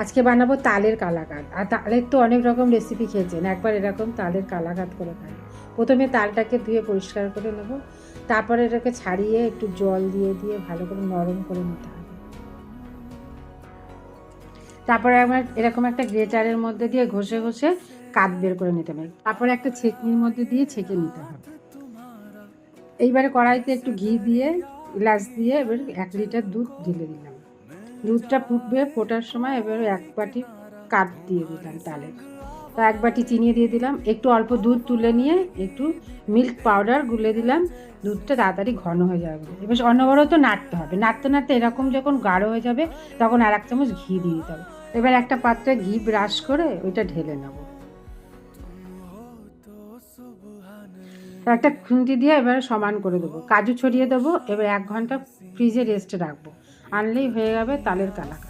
আজকে বানাবো তালের কালাকাত আর তালের তো অনেক রকম রেসিপি খেয়েছেন। একবার এরকম তালের কালাকাত করে খাই। প্রথমে তালটাকে ধুয়ে পরিষ্কার করে নেব। তারপরে এটাকে ছাড়িয়ে একটু জল দিয়ে দিয়ে ভালো করে নরম করে নিতে হবে। তারপরে আমার এরকম একটা গ্রেটারের মধ্যে দিয়ে ঘষে ঘষে কাত বের করে নিতে হবে। তারপরে একটা ছেঁকনির মধ্যে দিয়ে ছেঁকে নিতে হবে। এইবারে কড়াইতে একটু ঘি দিয়ে গ্লাস দিয়ে এবার এক লিটার দুধ ঢেলে দিলাম। দুধটা ফুটবে, ফোটার সময় এবার এক বাটি কাঠ দিয়ে দিলাম তালে। তো এক বাটি চিনি দিয়ে দিলাম, একটু অল্প দুধ তুলে নিয়ে একটু মিল্ক পাউডার গুলে দিলাম, দুধটা তাড়াতাড়ি ঘন হয়ে যাবে। এবার অনবরত নাড়তে হবে। নাড়তে নাড়তে এরকম যখন গাঢ় হয়ে যাবে, তখন আর এক চামচ ঘি দিয়ে দিতে হবে। এবার একটা পাত্রে ঘি ব্রাশ করে ওইটা ঢেলে নেব। একটা খুন্তি দিয়ে এবারে সমান করে দেবো। কাজু ছড়িয়ে দেবো, এবার এক ঘণ্টা ফ্রিজে রেস্টে রাখব। আনলেই হয়ে যাবে তালের কালাকাত